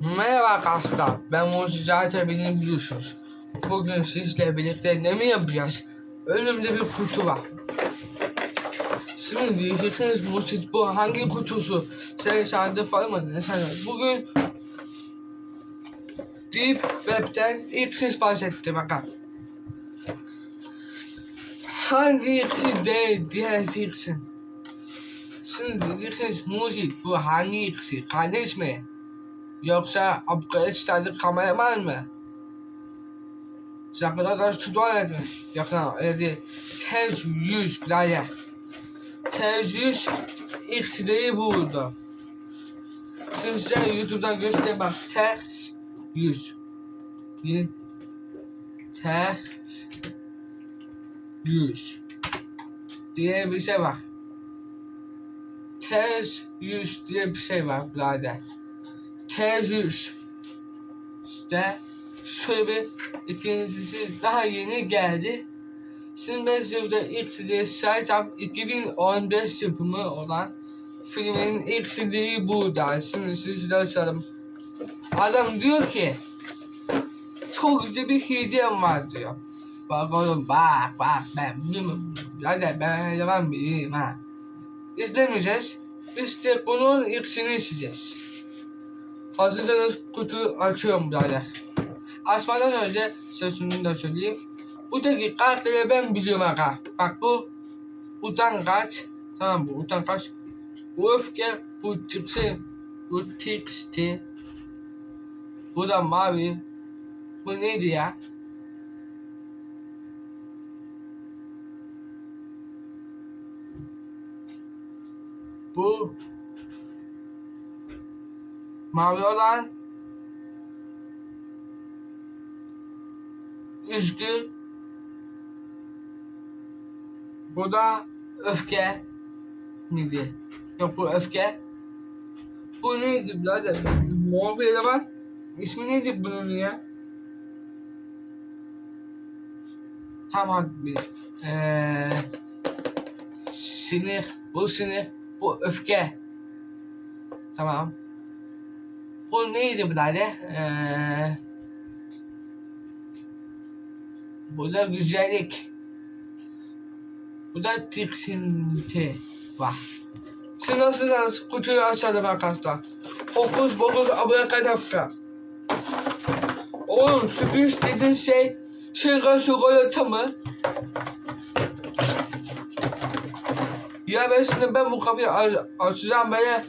Merhaba arkadaşlar, ben Muzi zaten beni biliyorsunuz. Bugün sizle birlikte ne mi yapacağız? Önümde bir kutu var. Şimdi diyeceksiniz Muzi bu hangi kutusu? Sen sandı falan mı? Ne sandı? Bugün Deep Web'den ilk ses bahsetti bakalım. Hangi ikisi de diyeceksin? Şimdi diyeceksiniz Muzi bu hangi ikisi? Kardeş mi? Yoksa upgrade sadece kameraman mı? Yakında da tutuyor mi? Yoksa öyle değil. Tez yüz birader. Tez yüz X'leri buldu. Size YouTube'dan göstereyim bak. Ters yüz. Bir ters yüz diye bir şey var. Ters yüz diye bir şey var birader. Tez yüz. İşte şöyle bir ikincisi daha yeni geldi. Şimdi ben size ilk size sayacağım 2015 yapımı olan filmin ilk CD'yi burada. Şimdi size açalım. Adam diyor ki çok güzel bir hediyem var diyor. Bak oğlum bak bak ben biliyorum. Hadi ben her zaman bileyim ha. İzlemeyeceğiz. Biz de bunun ilksini isteyeceğiz. Hazırsanız kutuyu açıyorum birader. Açmadan önce sözünü de söyleyeyim. Buradaki kartları ben biliyorum aga. Bak bu utangaç. Tamam bu utangaç. Bu öfke, bu tiksi, bu tiksi. Bu da mavi. Bu neydi ya? Bu mavi olan üzgün bu da öfke miydi? Yok bu öfke. Bu neydi birader? Mor bir eleman. İsmi neydi bunun ya? Tamam bir. Ee, sinir. Bu sinir. Bu öfke. Tamam. Bu neydi birader? Ee, bu da güzellik. Bu da tiksinti var. Şimdi nasılsınız? Kutuyu açalım arkadaşlar. Hokus pokus abrakadabra. Oğlum sürpriz dediğin şey şırga şokolata mı? Ya ben şimdi ben bu kapıyı aç açacağım böyle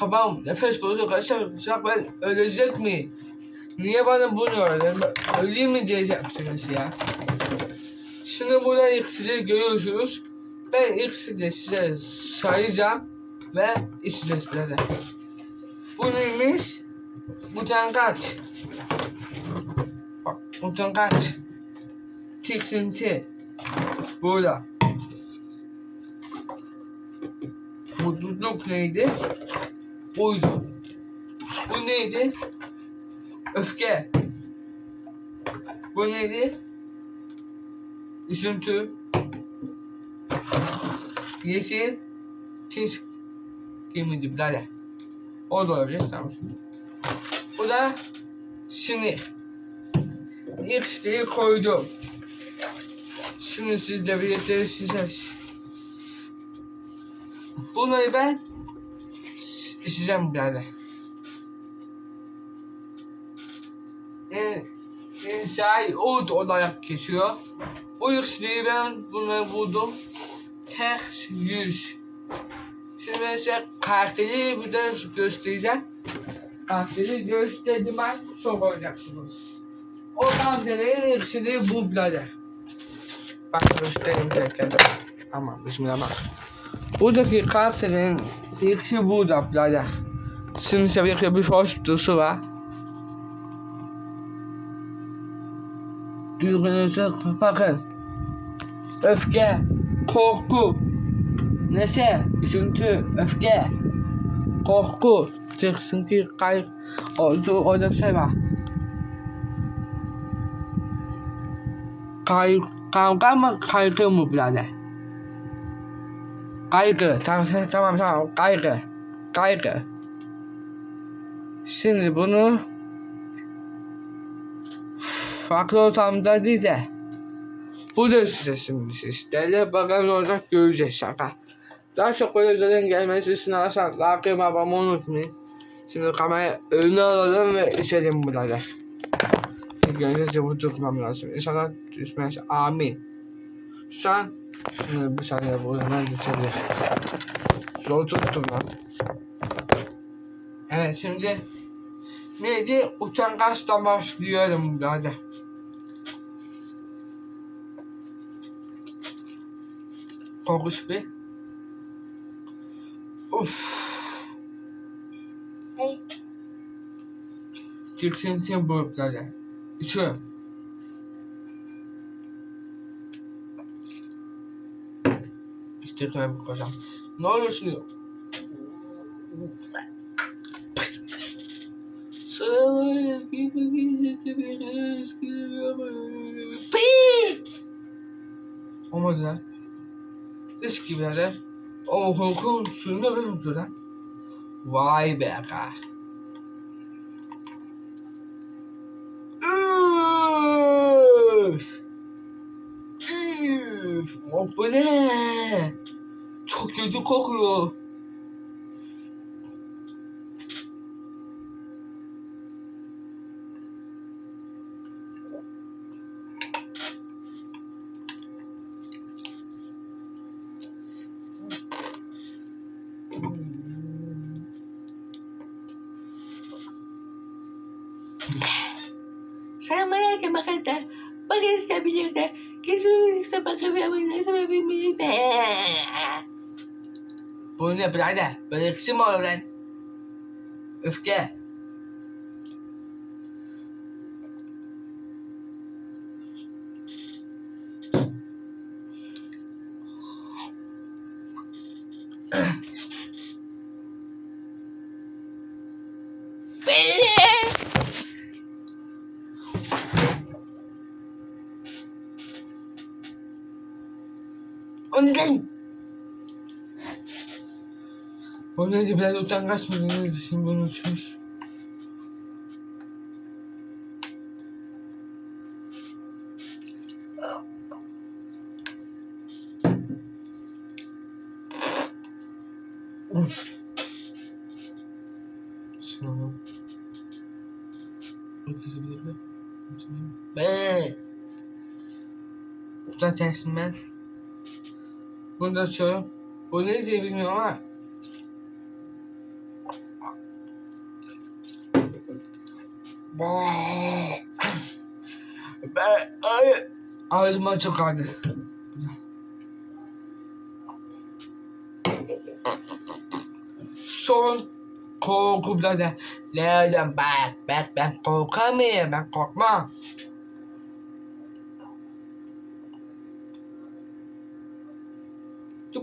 kafam nefes bozuk açacak ben ölecek mi? Niye bana bunu öğrendin? Öleyim mi diyeceksiniz ya? Şimdi burada ikisini görüyorsunuz. Ben ikisini size sayacağım ve içeceğiz birader. Bu neymiş? Utangaç. Bak utangaç. Tiksinti. Burada. Mutluluk neydi? Buydu. Bu neydi? Öfke. Bu neydi? Üzüntü. Yeşil. Çiz. Kimiydi birader? O da olabilir. Tamam. Bu da sinir. İlk siteyi koydum. Şimdi sizle birlikte size Bunları ben içeceğim birader. En, insai ud olarak geçiyor. Bu ikisini ben bunları buldum. Ters yüz. Şimdi ben size karakteri bir de göstereceğim. Karakteri gösterdim ben çok olacaksınız. O karakterin ikisini bu birader. Bak göstereyim tekrar. Aman bismillah. Buradaki karakterin ikisi burada birader. Şimdi size bir hoştusu var. Duygunuzu bakın. Öfke, korku, neşe, üzüntü, öfke, korku, tiksinti, kayıp, orada, orada bir şey var. Kay, kavga mı kaygı mı birader? Kaygı. Tamam tamam tamam. Kaygı. Kaygı. Şimdi bunu farklı ortamda değil de bu da size şimdi sizlerle bakalım ne olacak göreceğiz şaka. Daha çok böyle üzerinden gelmesi için alırsan lakayım babamı unutmayın. Şimdi kamerayı önüne alalım ve içelim bunları. Gönlünüzce bu durmam lazım. İnşallah düşmez. Amin. Şu an Şimdi bir saniye bu hemen düşebilir. Zor tuttum lan. Evet şimdi neydi? Utangaçla başlıyorum birader. Kokuş bir. Uff. Tiksintim bu birader. İçiyorum. İşte tabii kocam. Ne oluyor şimdi? O Olmadı lan. Risk gibiler lan. O hukukun suyunda benim lan. Vay be arkadaş. Lan bu ne? Çok kötü kokuyor. Sen merak etme arkadaşlar. Bana isteyebilir de Kesin sabah kahve sebebi miydi? Bu ne birader? Böyle yakışır mı oğlum lan? Öfke. Ondan. O neydi biraz utangaç mı neydi şimdi bunu uçmuş. Uç. Sinema. Herkese bilirdi. Be. Ulan tersim ben. Bunu da açıyorum. Bu ne diye bilmiyorum ama. Ben ay, ağzıma çok acı. Son korku birader. Nereden ben? Ben ben korkamıyorum. Ben korkmam.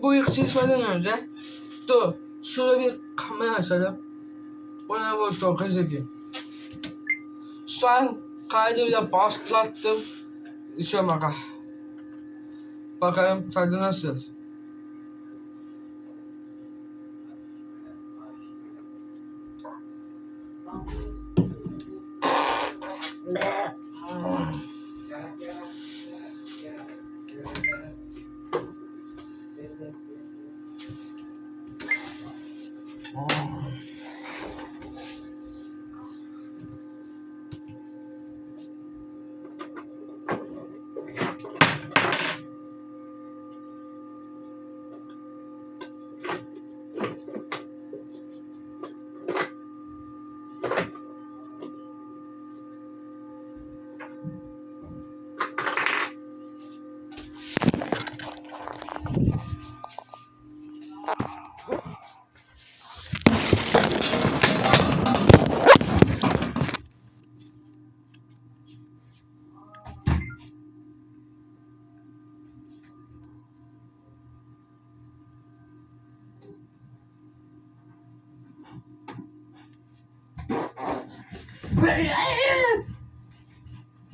bu ilk şey söylemeden önce dur bir kamera açalım. Buna bu çok çekeyim. Şu an kaydıyla başlattım. İçiyorum aga. Ah. Bakalım tadı nasıl? ああ。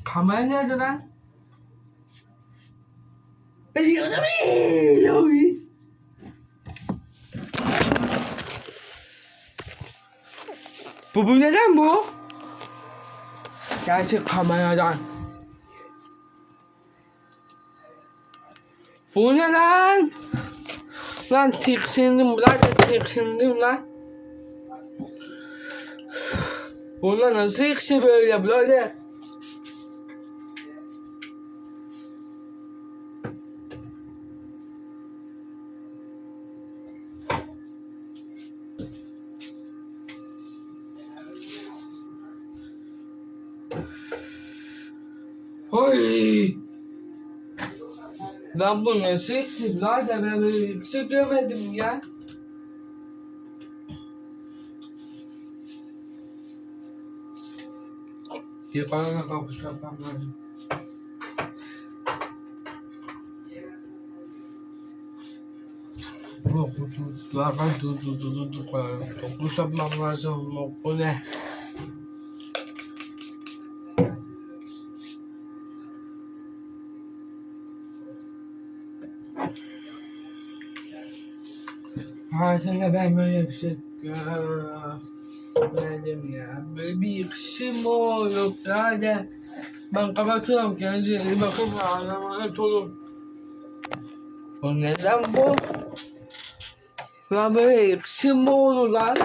Kamera nerede lan? Bu bu neden bu? Gerçek kameradan. Bu ne lan? Lan tiksindim, lan tiksindim lan. Bunlar nasıl ikisi böyle birader? Oy! Lan bu nasıl ikisi birader ben böyle ikisi görmedim ya. Yukarıda kapış yapmam lazım. Bu tutlardan dur dur dur dur dur Kapış yapmam lazım. Ben böyle bir şey görmedim ya. Böyle bir yakışım olur yani. Ben kapatıyorum kendinize iyi bakın emanet olun. Bu neden bu? Lan böyle yakışım mı olur lan?